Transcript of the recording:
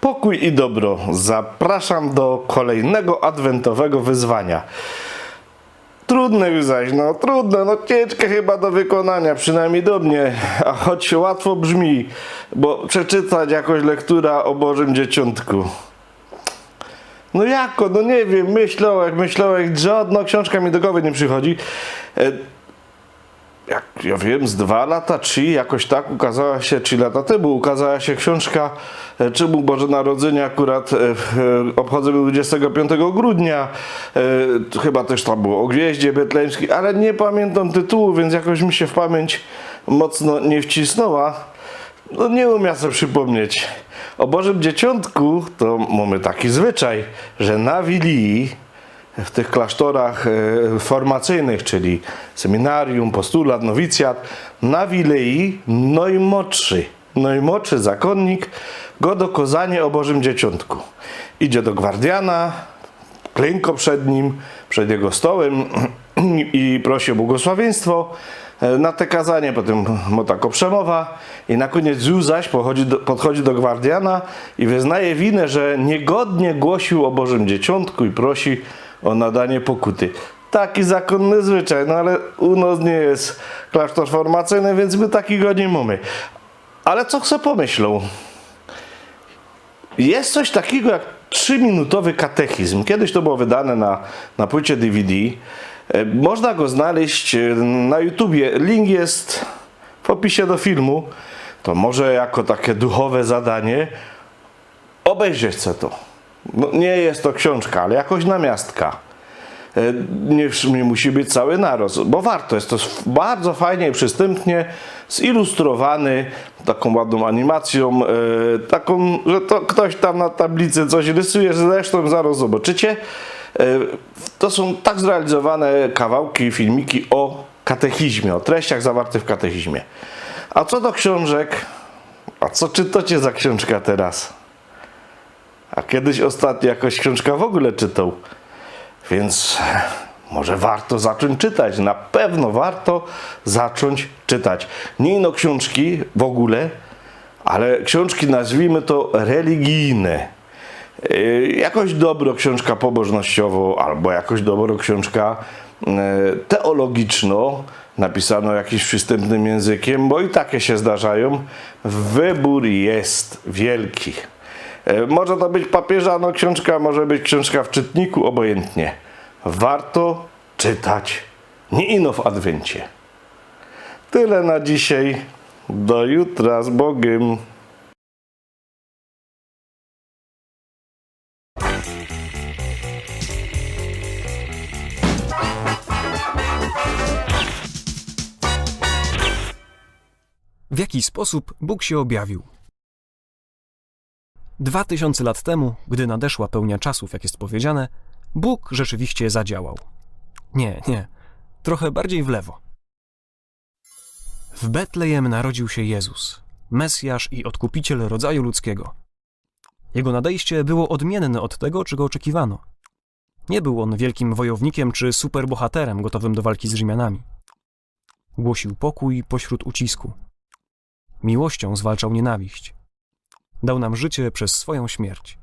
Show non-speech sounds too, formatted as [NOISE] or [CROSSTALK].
Pokój i dobro. Zapraszam do kolejnego adwentowego wyzwania. Trudne już zaś, no trudne, no ciężkie chyba do wykonania, przynajmniej do mnie, a choć łatwo brzmi, bo przeczytać jakoś lektura o Bożym Dzieciątku. No jako, no nie wiem, myślałem, myślałem, żadna książka mi do głowy nie przychodzi. Jak ja wiem, z dwa lata, trzy, jakoś tak ukazała się, trzy lata temu ukazała się książka e, Czemu Boże Narodzenie akurat e, e, obchodzimy 25 grudnia. Chyba też tam było o Gwieździe Betlejemskiej, ale nie pamiętam tytułu, więc jakoś mi się w pamięć mocno nie wcisnęła. No nie umiem sobie przypomnieć. O Bożym Dzieciątku to mamy taki zwyczaj, że na Wilii w tych klasztorach e, formacyjnych, czyli seminarium, postulat, nowicjat, na Wilei najmłodszy, najmłodszy zakonnik go do kozania o Bożym Dzieciątku. Idzie do gwardiana, klęko przed nim, przed jego stołem [CLEARS THROAT] i prosi o błogosławieństwo e, na te kazanie, potem mu tak przemowa i na koniec już zaś podchodzi do, podchodzi do gwardiana i wyznaje winę, że niegodnie głosił o Bożym Dzieciątku i prosi o nadanie pokuty. Taki zakonny zwyczaj, no ale u nas nie jest klasztor formacyjny, więc my takiego nie mamy. Ale co chcę pomyślą? Jest coś takiego jak 3-minutowy katechizm. Kiedyś to było wydane na, na płycie DVD. E, Można go znaleźć e, na YouTubie. Link jest w opisie do filmu. To może jako takie duchowe zadanie obejrzeć chcę to. No, nie jest to książka, ale jakoś namiastka. E, Nie, nie musi być cały narost, bo warto. Jest to bardzo fajnie i przystępnie zilustrowany taką ładną animacją, e, taką, że to ktoś tam na tablicy coś rysuje, zresztą zaraz zobaczycie. E, To są tak zrealizowane kawałki, filmiki o katechizmie, o treściach zawartych w katechizmie. A co do książek, a co czytacie za książka teraz? A kiedyś ostatnio jakoś książka w ogóle czytał. Więc może warto zacząć czytać. Na pewno warto zacząć czytać. Nie ino książki w ogóle, ale książki nazwijmy to religijne. Yy, Jakoś dobro książka pobożnościowo, albo jakoś dobro książka yy, teologiczno, napisano jakimś przystępnym językiem, bo i takie się zdarzają. Wybór jest wielki. E, Może to być papieżano książka, może być książka w czytniku, obojętnie. Warto czytać. Nie ino w Adwencie. Tyle na dzisiaj. Do jutra z Bogiem. W jaki sposób Bóg się objawił? Dwa tysiące lat temu, gdy nadeszła pełnia czasów, jak jest powiedziane, Bóg rzeczywiście zadziałał. Nie, nie, trochę bardziej w lewo. W Betlejem narodził się Jezus, Mesjasz i Odkupiciel rodzaju ludzkiego. Jego nadejście było odmienne od tego, czego oczekiwano. Nie był on wielkim wojownikiem czy superbohaterem gotowym do walki z Rzymianami. Głosił pokój pośród ucisku. Miłością zwalczał nienawiść. Dał nam życie przez swoją śmierć.